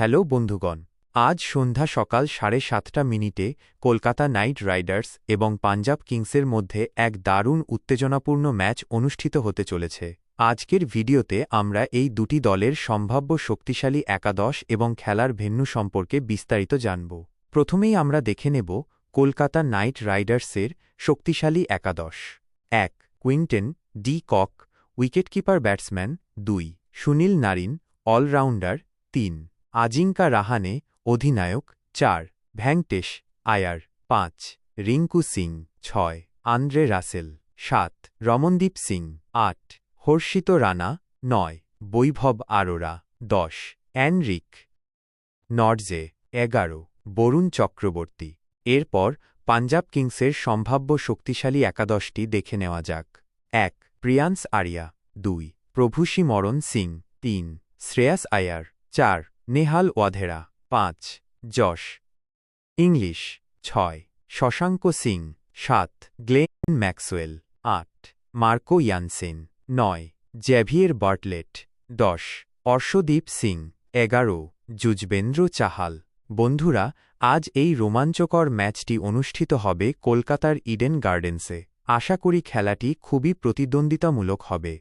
Hello বন্ধুগণ, আজ সন্ধ্যা সকাল সাড়ে সাতটা মিনিটে কলকাতা নাইট রাইডার্স এবং পাঞ্জাব কিংসের মধ্যে এক দারুণ উত্তেজনাপূর্ণ ম্যাচ অনুষ্ঠিত হতে চলেছে। আজকের ভিডিওতে আমরা এই দুটি দলের সম্ভাব্য শক্তিশালী একাদশ এবং খেলার ভেন্যু সম্পর্কে বিস্তারিত জানব। প্রথমেই আমরা দেখে নেব কলকাতা নাইট রাইডার্সের শক্তিশালী একাদশ। এক, Quinton de Kock, wicketkeeper batsman. দুই, সুনীল নারিন, অলরাউন্ডার। তিন আজিঙ্কা রাহানে অধিনায়ক চার ভ্যাঙ্কটেশ আয়ার পাঁচ, রিঙ্কু সিং ছয়, আন্দ্রে রাসেল সাত, রমনদীপ সিং আট, হর্ষিত রানা নয়, বৈভব আরোরা দশ অ্যানরিক নর্জে এগারো, বরুণ চক্রবর্তী। এরপর পাঞ্জাব কিংসের সম্ভাব্য শক্তিশালী একাদশটি দেখে নেওয়া যাক। এক প্রিয়ান্স আরিয়া। দুই, প্রভুষী মরণ সিং। তিন, শ্রেয়াস আয়ার। চার নেহাল ওয়াধেরা। পাঁচ, যশ। ইংলিশ, ছয়, শশাঙ্ক সিং। সাত, গ্লেন ম্যাক্সওয়েল। আট, মার্কো ইয়ানসেন। নয়, জ্যাভিয়ের বার্টলেট। দশ, অর্শদীপ সিং। এগারো, যুজবেন্দ্র চাহাল। বন্ধুরা, আজ এই রোমাঞ্চকর ম্যাচটি অনুষ্ঠিত হবে কলকাতার ইডেন গার্ডেন্সে। আশা করি খেলাটি খুবই প্রতিদ্বন্দ্বিতামূলক হবে।